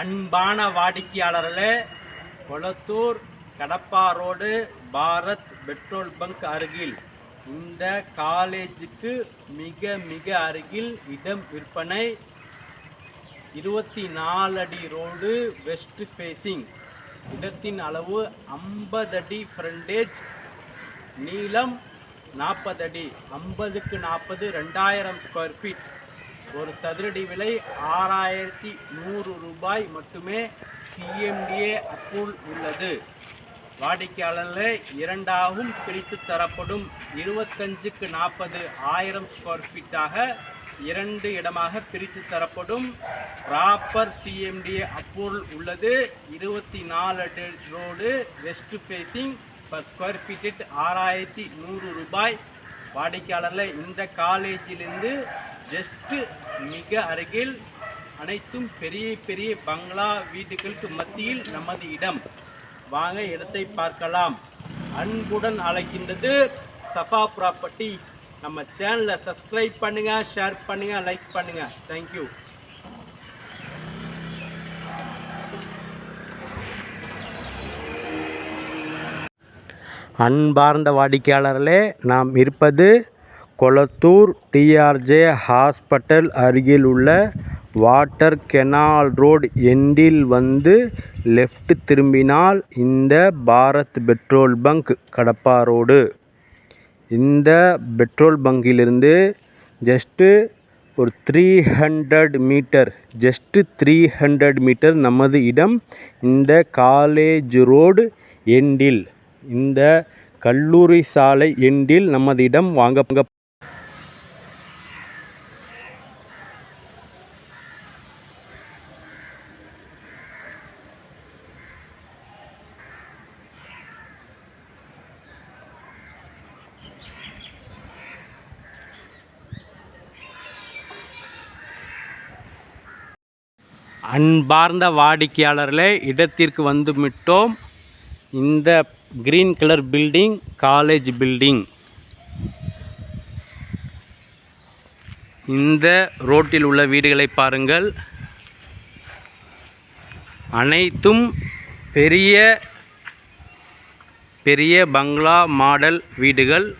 அன்பான வாடிக்கையாளர்களே Kolathur Kadappa road Bharat petrol bunk அருகில் இந்த காலேஜுக்கு மிக மிக அருகில் இடம் விற்பனை இருபத்தி நாலு அடி ரோடு வெஸ்ட் ஃபேஸிங். இடத்தின் அளவு ஐம்பது அடி ஃப்ரண்டேஜ் நீளம் நாற்பது அடி ஐம்பதுக்கு நாற்பது ரெண்டாயிரம் ஸ்கொயர் ஃபீட் ஒரு சதுரடி விலை ஆறாயிரத்தி நூறு ரூபாய் மட்டுமே சிஎம்டிஏ அப்ரூவல் உள்ளது. வாடிக்கையாளர்களே இரண்டாகவும் பிரித்து தரப்படும் இருபத்தஞ்சுக்கு நாற்பது ஆயிரம் ஸ்கொயர் ஃபீட்டாக இரண்டு இடமாக பிரித்து தரப்படும் ப்ராப்பர் சிஎம்டிஏ அப்பூல் உள்ளது. இருபத்தி நாலு அடி road west facing per square feet ஆறாயிரத்தி நூறு ரூபாய். வாடிக்கையாளர்ல இந்த காலேஜிலிருந்து ஜஸ்ட்டு மிக அருகில் அனைத்தும் பெரிய பெரிய பங்களா வீடுகளுக்கு மத்தியில் நமது இடம். வாங்க இடத்தை பார்க்கலாம். அன்புடன் அழைக்கின்றது சஃபா ப்ராப்பர்ட்டிஸ் நம்ம சேனலை சப்ஸ்கிரைப் பண்ணுங்க ஷேர் பண்ணுங்க லைக் பண்ணுங்க. தேங்க்யூ அன்பார்ந்த வாடிக்கையாளர்களே நாம் இருப்பது கொளத்தூர் டிஆர்ஜே ஹாஸ்பிட்டல் அருகில் உள்ள வாட்டர் கெனால் ரோடு எண்டில் வந்து லெஃப்ட் திரும்பினால் இந்த Bharat petrol bunk Kadappa road. இந்த பெட்ரோல் பங்கிலிருந்து ஜஸ்ட்டு ஒரு three hundred metre just three hundred metre நமது இடம் இந்த காலேஜ் ரோடு எண்டில். இந்த கல்லூரி சாலை எண்டில் நமது இடம் வாங்க அன்பார்ந்த வாடிக்கையாளர்களே இடத்திற்கு வந்து விட்டோம் இந்த green colour building college building இந்த ரோட்டில் உள்ள வீடுகளை பாருங்கள். அனைத்தும் பெரிய பெரிய பங்களா மாடல் வீடுகள்.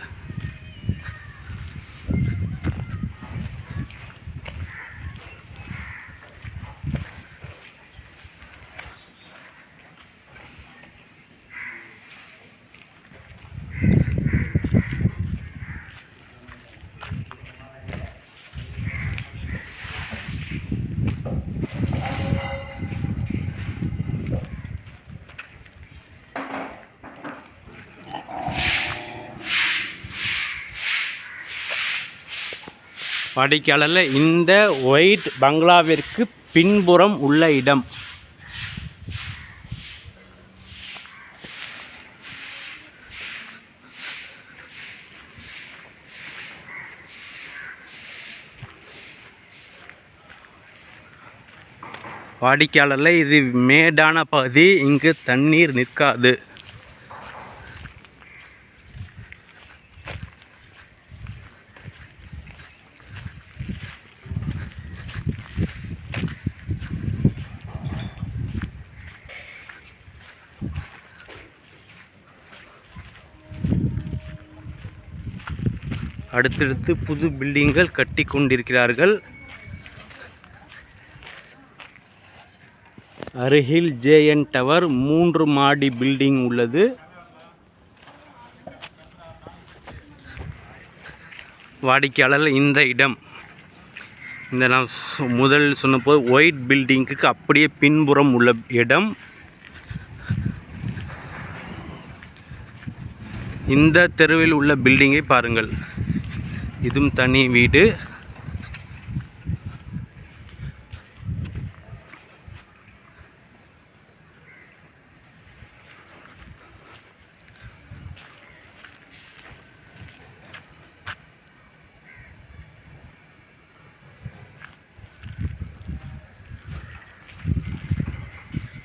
வாடிக்கையாளரில் இந்த ஒயிட் பங்களாவிற்கு பின்புறம் உள்ள இடம். வாடிக்கையாளரில் இது மேடான பகுதி இங்கு தண்ணீர் நிற்காது. அடுத்தடுத்து புது பில்டிங்கள் கட்டி கொண்டிருக்கிறார்கள். அருகில் ஜேஎன் டவர் மூன்று மாடி பில்டிங் உள்ளது. வாடிக்கையாளர் இந்த இடம். இந்த நான் சொ- முதல் சொன்னபோது ஒயிட் பில்டிங்க்கு அப்படியே பின்புறம் உள்ள இடம். இந்த தெருவில் உள்ள பில்டிங்கை பாருங்கள். இதுவும் தனி வீடு.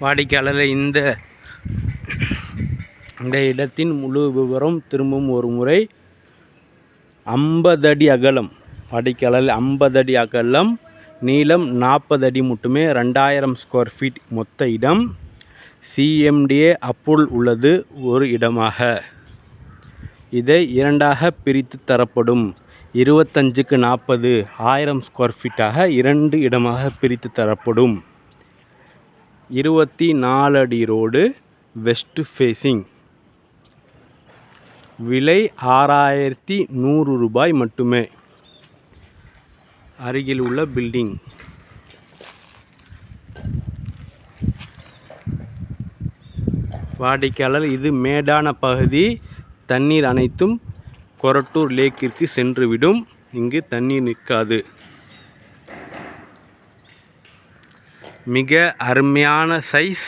வாடிக்கையாளர் இந்த இந்த இடத்தின் முழு விவரம் திரும்பவும் ஒரு முறை ஐம்பது அடி அகலம். வாடிக்கையாளர் ஐம்பது அடி அகலம் நீளம் நாற்பது அடி மட்டுமே ரெண்டாயிரம் ஸ்கொயர் ஃபீட் மொத்த இடம். சிஎம்டிஏ அப்புள் உள்ளது ஒரு இடமாக. இதை இரண்டாக பிரித்து தரப்படும். இருபத்தஞ்சுக்கு நாற்பது ஆயிரம் ஸ்கொயர் ஃபீட்டாக இரண்டு இடமாக பிரித்து தரப்படும். இருபத்தி நாலு அடி ரோடு வெஸ்ட் ஃபேஸிங் விலை ஆறாயிரத்தி நூறு ரூபாய் மட்டுமே. அருகில் உள்ள பில்டிங். வாடிக்கையாளர் இது மேடான பகுதி. தண்ணீர் அனைத்தும் கொரட்டூர் லேக்கிற்கு சென்றுவிடும். இங்கு தண்ணீர் நிற்காது. மிக அருமையான சைஸ்